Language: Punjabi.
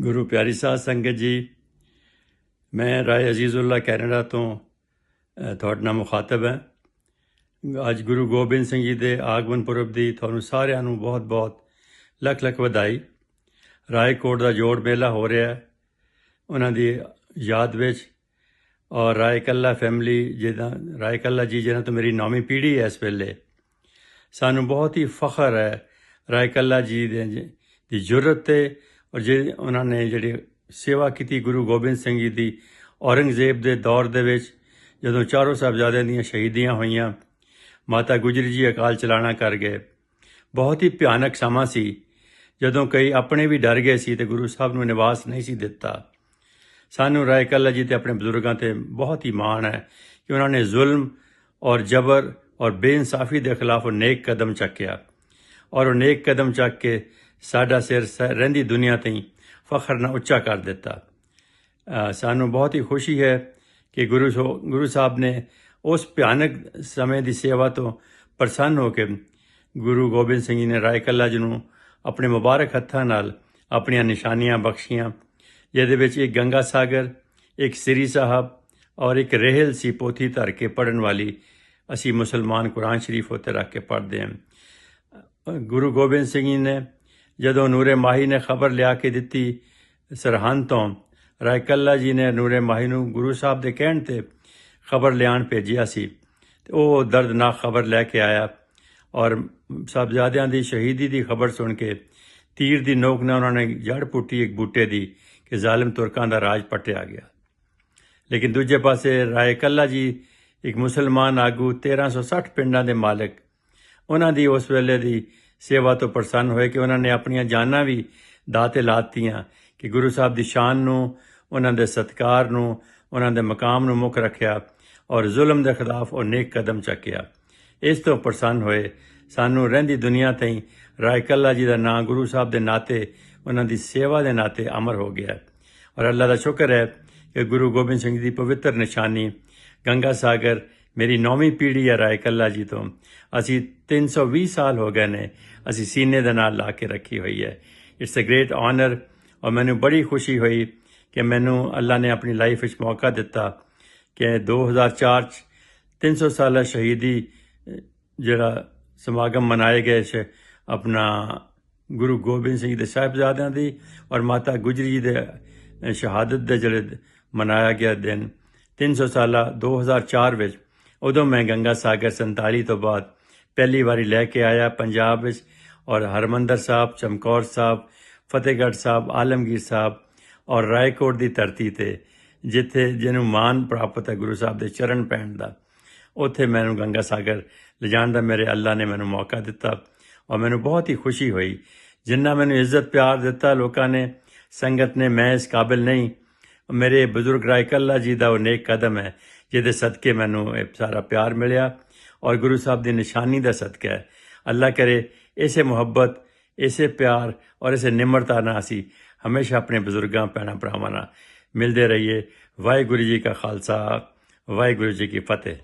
ਗੁਰੂ ਪਿਆਰੀ ਸਾਧ ਸੰਗਤ ਜੀ, ਮੈਂ ਰਾਏ ਅਜ਼ੀਜ਼ੁੱਲਾ ਕੈਨੇਡਾ ਤੋਂ ਤੁਹਾਡੇ ਨਾਲ ਮੁਖਾਤਬ ਹਾਂ। ਅੱਜ ਗੁਰੂ ਗੋਬਿੰਦ ਸਿੰਘ ਜੀ ਦੇ ਆਗਮਨ ਪੁਰਬ ਦੀ ਤੁਹਾਨੂੰ ਸਾਰਿਆਂ ਨੂੰ ਬਹੁਤ-ਬਹੁਤ ਲੱਖ ਲੱਖ ਵਧਾਈ। ਰਾਏਕੋਟ ਦਾ ਜੋੜ ਮੇਲਾ ਹੋ ਰਿਹਾ ਹੈ, ਉਹਨਾਂ ਦੀ ਯਾਦ ਵਿੱਚ। ਔਰ ਰਾਏ ਕੱਲਾ ਫੈਮਿਲੀ ਜਿਹਦਾ ਰਾਏ ਕੱਲਾ ਜੀ ਜਿਹਨਾਂ ਤੋਂ ਮੇਰੀ ਨੌਵੀਂ ਪੀੜ੍ਹੀ ਹੈ ਇਸ ਵੇਲੇ, ਸਾਨੂੰ ਬਹੁਤ ਹੀ ਫਖਰ ਹੈ ਰਾਏ ਕੱਲਾ ਜੀ ਦੇ ਜ- ਦੀ ਜੁਰਤ ਤੇ ਔਰ ਜੇ ਉਹਨਾਂ ਨੇ ਜਿਹੜੀ ਸੇਵਾ ਕੀਤੀ ਗੁਰੂ ਗੋਬਿੰਦ ਸਿੰਘ ਜੀ ਦੀ ਔਰੰਗਜ਼ੇਬ ਦੇ ਦੌਰ ਦੇ ਵਿੱਚ, ਜਦੋਂ ਚਾਰੋਂ ਸਾਹਿਬਜ਼ਾਦਿਆਂ ਦੀਆਂ ਸ਼ਹੀਦੀਆਂ ਹੋਈਆਂ, ਮਾਤਾ ਗੁਜਰੀ ਜੀ ਅਕਾਲ ਚਲਾਣਾ ਕਰ ਗਏ। ਬਹੁਤ ਹੀ ਭਿਆਨਕ ਸਮਾਂ ਸੀ। ਜਦੋਂ ਕਈ ਆਪਣੇ ਵੀ ਡਰ ਗਏ ਸੀ ਤੇ ਗੁਰੂ ਸਾਹਿਬ ਨੂੰ ਨਿਵਾਸ ਨਹੀਂ ਸੀ ਦਿੱਤਾ। ਸਾਨੂੰ ਰਾਏ ਕੱਲਾ ਜੀ ਤੇ ਆਪਣੇ ਬਜ਼ੁਰਗਾਂ ਤੇ ਬਹੁਤ ਹੀ ਮਾਣ ਹੈ ਕਿ ਉਹਨਾਂ ਨੇ ਜ਼ੁਲਮ ਔਰ ਜ਼ਬਰ ਔਰ ਬੇਇਨਸਾਫੀ ਦੇ ਖਿਲਾਫ ਨੇਕ ਕਦਮ ਚੱਕਿਆ। ਔਰ ਉਹ ਨੇਕ ਕਦਮ ਚੱਕ ਕੇ ਸਾਡਾ ਸਿਰ ਸ- ਰਹਿੰਦੀ ਦੁਨੀਆ ਤੇ ਫਖਰ ਨਾਲ ਉੱਚਾ ਕਰ ਦਿੱਤਾ। ਸਾਨੂੰ ਬਹੁਤ ਹੀ ਖੁਸ਼ੀ ਹੈ ਕਿ ਗੁਰੂ ਸੋ- ਗੁਰੂ ਸਾਹਿਬ ਨੇ ਉਸ ਭਿਆਨਕ ਸਮੇਂ ਦੀ ਸੇਵਾ ਤੋਂ ਪ੍ਰਸੰਨ ਹੋ ਕੇ ਗੁਰੂ ਗੋਬਿੰਦ ਸਿੰਘ ਜੀ ਨੇ ਰਾਏ ਕੱਲਾ ਜੀ ਨੂੰ ਆਪਣੇ ਮੁਬਾਰਕ ਹੱਥਾਂ ਨਾਲ ਆਪਣੀਆਂ ਨਿਸ਼ਾਨੀਆਂ ਬਖਸ਼ੀਆਂ, ਜਿਹਦੇ ਵਿੱਚ ਇੱਕ ਗੰਗਾ ਸਾਗਰ, ਇੱਕ ਸ੍ਰੀ ਸਾਹਿਬ ਔਰ ਇੱਕ ਰਹਿਲ ਸੀ ਪੋਥੀ ਧਰ ਕੇ ਪੜਨ ਵਾਲੀ ਅਸੀਂ ਮੁਸਲਮਾਨ ਕੁਰਾਨ ਸ਼ਰੀਫ ਉੱਤੇ ਰੱਖ ਕੇ ਪੜ੍ਹਦੇ ਹਾਂ। ਗੁਰੂ ਗੋਬਿੰਦ ਸਿੰਘ ਜੀ ਨੇ ਜਦੋਂ ਨੂਰੇ ਮਾਹੀ ਨੇ ਖਬਰ ਲਿਆ ਕੇ ਦਿੱਤੀ ਸਰਹੰਦ ਤੋਂ ਰਾਏ ਕੱਲਾ ਜੀ ਨੇ ਨੂਰੇ ਮਾਹੀ ਨੂੰ ਗੁਰੂ ਸਾਹਿਬ ਦੇ ਕਹਿਣ ਤੇ ਖਬਰ ਲਿਆਣ ਭੇਜਿਆ ਸੀ। ਤੇ ਉਹ ਦਰਦਨਾਕ ਖਬਰ ਲੈ ਕੇ ਆਇਆ ਔਰ ਸਾਹਿਬਜ਼ਾਦਿਆਂ ਦੀ ਸ਼ਹੀਦੀ ਦੀ ਖਬਰ ਸੁਣ ਕੇ ਤੀਰ ਦੀ ਨੋਕ ਨਾਲ ਉਹਨਾਂ ਨੇ ਜੜ ਪੁੱਟੀ ਇੱਕ ਬੂਟੇ ਦੀ ਕਿ ਜ਼ਾਲਿਮ ਤੁਰਕਾਂ ਦਾ ਰਾਜ ਪਟਿਆ ਗਿਆ। ਲੇਕਿਨ ਦੂਜੇ ਪਾਸੇ ਰਾਏ ਕੱਲਾ ਜੀ ਇੱਕ ਮੁਸਲਮਾਨ ਆਗੂ 1360 ਪਿੰਡਾਂ ਦੇ ਮਾਲਕ, ਉਹਨਾਂ ਦੀ ਉਸ ਵੇਲੇ ਦੀ ਸੇਵਾ ਤੋਂ ਪ੍ਰਸੰਨ ਹੋਏ ਕਿ ਉਹਨਾਂ ਨੇ ਆਪਣੀਆਂ ਜਾਨਾਂ ਵੀ ਦਾਤੇ ਲਾਤੀਆਂ ਕਿ ਗੁਰੂ ਸਾਹਿਬ ਦੀ ਸ਼ਾਨ ਨੂੰ, ਉਹਨਾਂ ਦੇ ਸਤਕਾਰ ਨੂੰ, ਉਹਨਾਂ ਦੇ ਮਕਾਮ ਨੂੰ ਮੁੱਖ ਰੱਖਿਆ ਔਰ ਜ਼ੁਲਮ ਦੇ ਖਿਲਾਫ ਉਹ ਨੇਕ ਕਦਮ ਚੱਕਿਆ। ਇਸ ਤੋਂ ਪ੍ਰਸੰਨ ਹੋਏ ਸਾਨੂੰ ਰਹਿੰਦੀ ਦੁਨੀਆ ਤਾਈਂ ਰਾਏ ਕੱਲਾ ਜੀ ਦਾ ਨਾਂ ਗੁਰੂ ਸਾਹਿਬ ਦੇ ਨਾਤੇ, ਉਹਨਾਂ ਦੀ ਸੇਵਾ ਦੇ ਨਾਤੇ ਅਮਰ ਹੋ ਗਿਆ। ਔਰ ਅੱਲਾ ਦਾ ਸ਼ੁਕਰ ਹੈ ਕਿ ਗੁਰੂ ਗੋਬਿੰਦ ਸਿੰਘ ਜੀ ਦੀ ਪਵਿੱਤਰ ਨਿਸ਼ਾਨੀ, ਗੰਗਾ ਸਾਗਰ ਮੇਰੀ ਨੌਵੀਂ ਪੀੜ੍ਹੀ ਹੈ ਰਾਏ ਕੱਲਾ ਜੀ ਤੋਂ। ਅਸੀਂ 320 ਸਾਲ ਹੋ ਗਏ ਨੇ, ਅਸੀਂ ਸੀਨੇ ਦੇ ਨਾਲ ਲਾ ਕੇ ਰੱਖੀ ਹੋਈ ਹੈ। ਇਟਸ ਅ ਗ੍ਰੇਟ ਆਨਰ ਔਰ ਮੈਨੂੰ ਬੜੀ ਖੁਸ਼ੀ ਹੋਈ ਕਿ ਮੈਨੂੰ ਅੱਲਾ ਨੇ ਆਪਣੀ ਲਾਈਫ ਵਿੱਚ ਮੌਕਾ ਦਿੱਤਾ ਕਿ 2004 ਚ 300 ਸਾਲਾ ਸ਼ਹੀਦੀ, ਜਿਹੜਾ ਸਮਾਗਮ ਮਨਾਏ ਗਏ ਸੀ ਆਪਣਾ ਗੁਰੂ ਗੋਬਿੰਦ ਸਿੰਘ ਦੇ ਸਾਹਿਬਜ਼ਾਦਿਆਂ ਦੀ ਔਰ ਮਾਤਾ ਗੁਜਰੀ ਜੀ ਦੇ ਸ਼ਹਾਦਤ ਦੇ ਜਿਹੜੇ ਮਨਾਇਆ ਗਿਆ ਦਿਨ। 300 ਸਾਲਾ 2004 ਵਿੱਚ ਉਦੋਂ ਮੈਂ ਗੰਗਾ ਸਾਗਰ 47 ਤੋਂ ਬਾਅਦ ਪਹਿਲੀ ਵਾਰੀ ਲੈ ਕੇ ਆਇਆ ਪੰਜਾਬ ਵਿੱਚ ਔਰ ਹਰਮੰਦਰ ਸਾਹਿਬ, ਚਮਕੌਰ ਸਾਹਿਬ, ਫਤਿਹਗੜ੍ਹ ਸਾਹਿਬ, ਆਲਮਗੀਰ ਸਾਹਿਬ ਔਰ ਰਾਏਕੋਟ ਦੀ ਧਰਤੀ ਤੇ, ਜਿੱਥੇ ਜਿਹਨੂੰ ਮਾਨ ਪ੍ਰਾਪਤ ਹੈ ਗੁਰੂ ਸਾਹਿਬ ਦੇ ਚਰਨ ਪੈਣ ਦਾ। ਉੱਥੇ ਮੈਨੂੰ ਗੰਗਾ ਸਾਗਰ ਲਿਜਾਣ ਦਾ ਮੇਰੇ ਅੱਲਾ ਨੇ ਮੈਨੂੰ ਮੌਕਾ ਦਿੱਤਾ ਔਰ ਮੈਨੂੰ ਬਹੁਤ ਹੀ ਖੁਸ਼ੀ ਹੋਈ। ਜਿੰਨਾ ਮੈਨੂੰ ਇੱਜ਼ਤ ਪਿਆਰ ਦਿੱਤਾ ਲੋਕਾਂ ਨੇ, ਸੰਗਤ ਨੇ, ਮੈਂ ਇਸ ਕਾਬਿਲ ਨਹੀਂ। ਮੇਰੇ ਬਜ਼ੁਰਗ ਰਾਏ ਕੱਲਾ ਜੀ ਦਾ ਉਹ ਨੇਕ ਕਦਮ ਹੈ। ਜਿਹਦੇ ਸਦਕੇ ਮੈਨੂੰ ਇਹ ਸਾਰਾ ਪਿਆਰ ਮਿਲਿਆ ਔਰ ਗੁਰੂ ਸਾਹਿਬ ਦੀ ਨਿਸ਼ਾਨੀ ਦਾ ਸਦਕਾ ਹੈ। ਅੱਲਾ ਕਰੇ ਇਸੇ ਮੁਹੱਬਤ, ਇਸੇ ਪਿਆਰ ਔਰ ਇਸੇ ਨਿਮਰਤਾ ਨਾਲ ਅਸੀਂ ਹਮੇਸ਼ਾ ਆਪਣੇ ਬਜ਼ੁਰਗਾਂ, ਭੈਣਾਂ, ਭਰਾਵਾਂ ਨਾਲ ਮਿਲਦੇ ਰਹੀਏ। ਵਾਹਿਗੁਰੂ ਜੀ ਕਾ ਖਾਲਸਾ, ਵਾਹਿਗੁਰੂ ਜੀ ਕੀ ਫਤਿਹ।